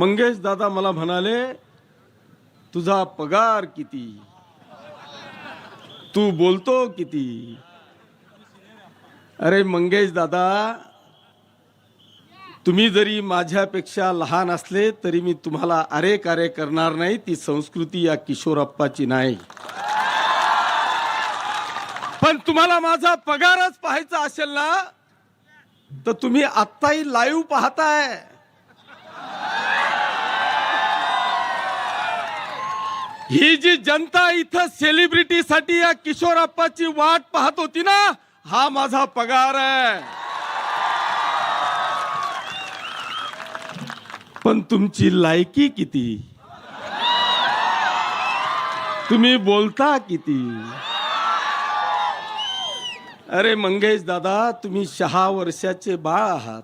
मंगेश दादा मला म्हणाले तुझा पगार किती? तू बोलतो किती? अरे मंगेश दादा तुम्ही जरी माझ्यापेक्षा लहान असले तरी मी तुम्हाला अरे कार्य करणार नाही ती संस्कृती या किशोरप्पाची नाही. पण तुम्हाला माझा पगारच पाहायचा असेल ना तर तुम्ही आत्ताही लाईव्ह पाहताय. ही जी जनता इथं सेलिब्रिटीसाठी या किशोरप्पाची वाट पाहत होती ना हा माझा पगार आहे. पण तुमची लायकी किती? तुम्ही बोलता किती? अरे मंगेश दादा तुम्ही सहा वर्षाचे बाळ आहात.